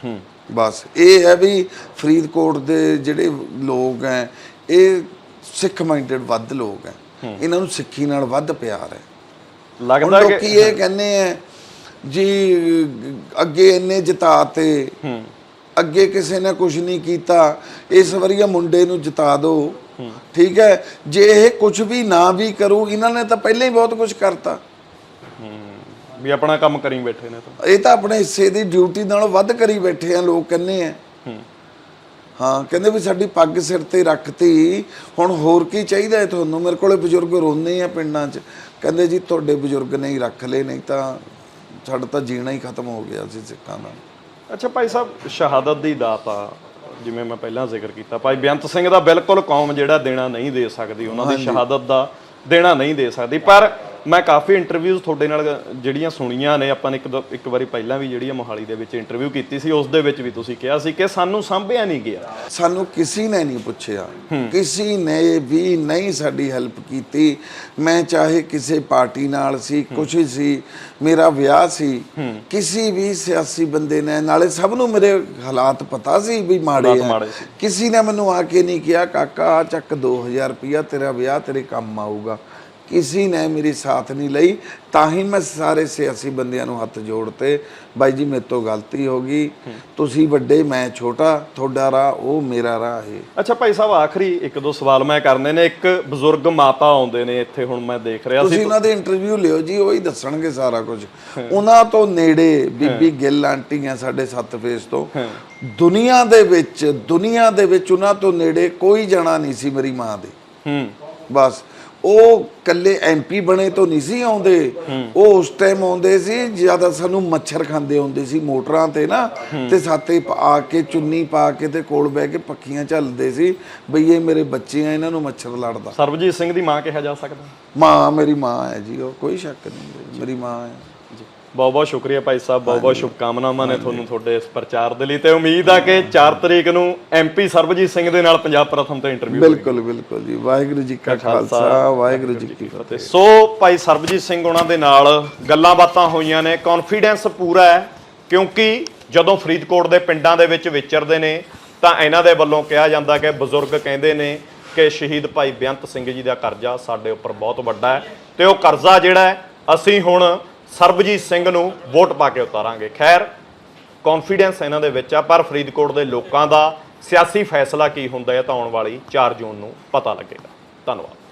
ਹੂੰ। ਬਸ ਇਹ ਹੈ ਵੀ ਫਰੀਦਕੋਟ ਦੇ ਜਿਹੜੇ ਲੋਕ ਹੈ ਇਹ ਸਿੱਖ ਮਾਈਂਡਡ ਵੱਧ ਲੋਕ ਹੈ। ਇਹਨਾਂ ਨੂੰ ਸਿੱਖੀ ਨਾਲ ਵੱਧ ਪਿਆਰ ਹੈ। ਲੱਗਦਾ ਲੋਕੀ ਕਿ ਇਹ ਕਹਿੰਦੇ ਆ ਜੀ ਅੱਗੇ ਇੰਨੇ ਜਿਤਾਤੇ ਹੂੰ। ਅੱਗੇ ਕਿਸੇ ਨੇ ਕੁਝ ਨਹੀਂ ਕੀਤਾ ਇਸ ਵਾਰੀ ਇਹ ਮੁੰਡੇ ਨੂੰ ਜਿਤਾ ਦਿਓ ਠੀਕ ਹੈ? ਜੇ ਇਹ ਕੁਝ ਵੀ ਨਾ ਵੀ ਕਰੂ ਇਹਨਾਂ ਨੇ ਤਾਂ ਪਹਿਲਾਂ ਹੀ ਬਹੁਤ ਕੁਝ ਕਰਤਾ। ਵੀ ਆਪਣਾ ਕੰਮ ਕਰੀ ਬੈਠੇ ਨੇ ਤਾਂ। ਇਹ ਤਾਂ ਆਪਣੇ ਹਿੱਸੇ ਦੀ ਡਿਊਟੀ ਨਾਲੋਂ ਵੱਧ ਕਰੀ ਬੈਠੇ ਆ ਲੋਕ ਕਹਿੰਦੇ ਆ। ਹੂੰ। ਕਹਿੰਦੇ ਵੀ ਸਾਡੀ ਪੱਗ ਸਿਰ ਤੇ ਰੱਖਤੀ। ਹੁਣ ਹੋਰ ਕੀ ਚਾਹੀਦਾ ਤੁਹਾਨੂੰ? ਮੇਰੇ ਕੋਲੇ ਬਜ਼ੁਰਗ ਰੋਂਦੇ ਆ ਪਿੰਡਾਂ 'ਚ। ਕਹਿੰਦੇ ਜੀ ਤੁਹਾਡੇ ਬਜ਼ੁਰਗ ਨੇ ਹੀ ਰੱਖ ਲਏ ਨਹੀਂ ਤਾਂ ਸਾਡਾ ਤਾਂ ਜੀਣਾ ਹੀ ਖਤਮ ਹੋ ਗਿਆ ਸੀ ਸਿੱਖਾਂ ਦਾ ਅੱਛਾ ਭਾਈ ਸਾਹਿਬ ਸ਼ਹਾਦਤ ਦੀ ਦਾਤ ਆ ਜਿਵੇਂ ਮੈਂ ਪਹਿਲਾਂ ਜ਼ਿਕਰ ਕੀਤਾ। ਭਾਈ ਬੇਅੰਤ ਸਿੰਘ ਦਾ ਬਿਲਕੁਲ ਕੌਮ ਜਿਹੜਾ ਦੇਣਾ ਨਹੀਂ ਦੇ ਸਕਦੀ ਉਹਨਾਂ ਦੀ ਸ਼ਹਾਦਤ ਦਾ ਦੇਣਾ ਨਹੀਂ ਦੇ ਸਕਦੀ। ਪਰ ਮੈਂ ਕਾਫੀ ਇੰਟਰਵਿਊਜ਼ ਤੁਹਾਡੇ ਨਾਲ ਜਿਹੜੀਆਂ ਸੁਣੀਆਂ ਨੇ ਆਪਾਂ ਨੇ ਇੱਕ ਦੋ- ਇੱਕ ਵਾਰੀ ਪਹਿਲਾਂ ਵੀ ਜਿਹੜੀ ਮੋਹਾਲੀ ਦੇ ਵਿੱਚ ਇੰਟਰਵਿਊ ਕੀਤੀ ਸੀ ਉਸ ਦੇ ਵਿੱਚ ਵੀ ਤੁਸੀਂ ਕਿਹਾ ਸੀ ਕਿ ਸਾਨੂੰ ਸਾਂਭਿਆ ਨਹੀਂ ਗਿਆ। ਸਾਨੂੰ ਕਿਸੇ ਨੇ ਨਹੀਂ ਪੁੱਛਿਆ। ਕਿਸੇ ਨੇ ਵੀ ਨਹੀਂ ਸਾਡੀ ਹੈਲਪ ਕੀਤੀ। ਮੈਂ ਚਾਹੇ ਕਿਸੇ ਪਾਰਟੀ ਨਾਲ ਸੀ ਕੁਛ ਸੀ ਮੇਰਾ ਵਿਆਹ ਸੀ ਕਿਸੇ ਵੀ ਸਿਆਸੀ ਬੰਦੇ ਨੇ ਨਾਲੇ ਸਭ ਨੂੰ ਮੇਰੇ ਹਾਲਾਤ ਪਤਾ ਸੀ ਵੀ ਮਾੜੇ ਆ। ਕਿਸੇ ਨੇ ਮੈਨੂੰ ਆ ਕੇ ਨਹੀਂ ਕਿਹਾ ਕਾਕਾ ਚੱਕ 2000 ਰੁਪਇਆ ਤੇਰਾ ਵਿਆਹ ਤੇਰੇ ਕੰਮ ਆਊਗਾ। ਕਿਸੇ ਨੇ ਮੇਰੀ ਸਾਥ ਨਹੀਂ ਲਈ ਤਾਂ ਹੀ ਮੈਂ ਸਾਰੇ ਸਿਆਸੀ ਬੰਦਿਆਂ ਨੂੰ ਹੱਥ ਜੋੜਤੇ ਬਾਈ ਜੀ ਮੇਰੇ ਤੋਂ ਗਲਤੀ ਹੋ ਗਈ ਤੁਸੀਂ ਵੱਡੇ ਮੈਂ ਛੋਟਾ ਤੁਹਾਡਾ ਰਾਹ ਉਹ ਮੇਰਾ ਰਾਹ ਹੈ ਅੱਛਾ ਭਾਈ ਸਾਹਿਬ ਆਖਰੀ ਇੱਕ ਦੋ ਸਵਾਲ ਮੈਂ ਕਰਨੇ ਨੇ ਇੱਕ ਬਜ਼ੁਰਗ ਮਾਤਾ ਆਉਂਦੇ ਨੇ ਇੱਥੇ ਹੁਣ ਮੈਂ ਦੇਖ ਰਿਹਾ ਸੀ। ਤੁਸੀਂ ਉਹਨਾਂ ਦੇ ਇੰਟਰਵਿਊ ਲਿਓ ਜੀ ਉਹ ਹੀ ਦੱਸਣਗੇ ਸਾਰਾ ਕੁਝ। ਉਹਨਾਂ ਤੋਂ ਨੇੜੇ ਬੀਬੀ ਗਿੱਲ ਆਂਟੀ ਆ ਸਾਡੇ ਸੱਤ ਫੇਸ ਤੋਂ। ਦੁਨੀਆ ਦੇ ਵਿੱਚ ਦੁਨੀਆ ਦੇ ਵਿੱਚ ਉਹਨਾਂ ਤੋਂ ਨੇੜੇ ਕੋਈ ਜਾਣਾ ਨਹੀਂ ਸੀ ਮੇਰੀ ਮਾਂ ਦੇ। ਹੂੰ। ਬਸ। ਉਹ ਕੱਲੇ ਐਮਪੀ ਬਣੇ ਤੋਂ ਨਹੀਂ ਸੀ ਆਉਂਦੇ। ਉਹ ਉਸ ਟਾਈਮ ਆਉਂਦੇ ਸੀ ਜ਼ਿਆਦਾ ਸਾਨੂੰ ਮੱਛਰ ਖਾਂਦੇ ਹੁੰਦੇ ਸੀ ਮੋਟਰਾਂ ਤੇ ਨਾ। ਤੇ ਸਾਤੇ ਆ ਕੇ ਚੁੰਨੀ ਪਾ ਕੇ ਤੇ ਕੋਲ ਬਹਿ ਕੇ ਪੱਖੀਆਂ ਝੱਲਦੇ ਸੀ ਬਈ ਇਹ ਮੇਰੇ ਬੱਚੇ ਆ ਇਹਨਾਂ ਨੂੰ ਮੱਛਰ ਲੜਦਾ। ਸਰਬਜੀਤ ਸਿੰਘ ਦੀ ਮਾਂ ਕਿਹਾ ਜਾ ਸਕਦਾ? ਮਾਂ ਮੇਰੀ ਮਾਂ ਹੈ ਜੀ ਉਹ ਕੋਈ ਸ਼ੱਕ ਨਹੀਂ ਮੇਰੀ ਮਾਂ ਹੈ। ਬਹੁਤ ਬਹੁਤ ਸ਼ੁਕਰੀਆ ਭਾਈ ਸਾਹਿਬ ਬਹੁਤ ਬਹੁਤ ਸ਼ੁਭਕਾਮਨਾਵਾਂ ਨੇ ਤੁਹਾਨੂੰ ਤੁਹਾਡੇ ਇਸ ਪ੍ਰਚਾਰ ਦੇ ਲਈ ਤੇ ਉਮੀਦ ਆ ਕਿ 4 ਤਰੀਕ ਨੂੰ ਐਮਪੀ ਸਰਬਜੀਤ ਸਿੰਘ ਦੇ ਨਾਲ ਪੰਜਾਬ ਪ੍ਰਥਮ ਤੇ ਇੰਟਰਵਿਊ ਬਿਲਕੁਲ ਬਿਲਕੁਲ ਜੀ। ਵਾਹਿਗੁਰੂ ਜੀ ਕਾ ਖਾਲਸਾ ਵਾਹਿਗੁਰੂ ਜੀ ਕੀ ਫਤਿਹ। ਸੋ ਭਾਈ ਸਰਬਜੀਤ ਸਿੰਘ ਉਹਨਾਂ ਦੇ ਨਾਲ ਗੱਲਾਂ ਬਾਤਾਂ ਹੋਈਆਂ ਨੇ। ਕੌਨਫੀਡੈਂਸ ਪੂਰਾ ਹੈ ਕਿਉਂਕਿ ਜਦੋਂ ਫਰੀਦਕੋਟ ਦੇ ਪਿੰਡਾਂ ਦੇ ਵਿੱਚ ਵਿਚਰਦੇ ਨੇ ਤਾਂ ਇਹਨਾਂ ਦੇ ਵੱਲੋਂ ਕਿਹਾ ਜਾਂਦਾ ਕਿ ਬਜ਼ੁਰਗ ਕਹਿੰਦੇ ਨੇ ਕਿ ਸ਼ਹੀਦ ਭਾਈ ਬੇਅੰਤ ਸਿੰਘ ਜੀ ਦਾ ਕਰਜ਼ਾ ਸਾਡੇ ਉੱਪਰ ਬਹੁਤ ਵੱਡਾ ਹੈ ਤੇ ਉਹ ਕਰਜ਼ਾ ਜਿਹੜਾ ਅਸੀਂ ਹੁਣ ਸਰਬਜੀਤ ਸਿੰਘ ਨੂੰ ਵੋਟ ਪਾ ਕੇ ਉਤਾਰਾਂਗੇ। ਖੈਰ ਕੌਨਫੀਡੈਂਸ ਇਹਨਾਂ ਦੇ ਵਿੱਚ ਆ, ਪਰ ਫਰੀਦਕੋਟ ਦੇ ਲੋਕਾਂ ਦਾ ਸਿਆਸੀ ਫੈਸਲਾ ਕੀ ਹੁੰਦਾ ਹੈ ਤਾਂ ਆਉਣ ਵਾਲੀ 4 ਜੂਨ ਨੂੰ ਪਤਾ ਲੱਗੇਗਾ। ਧੰਨਵਾਦ।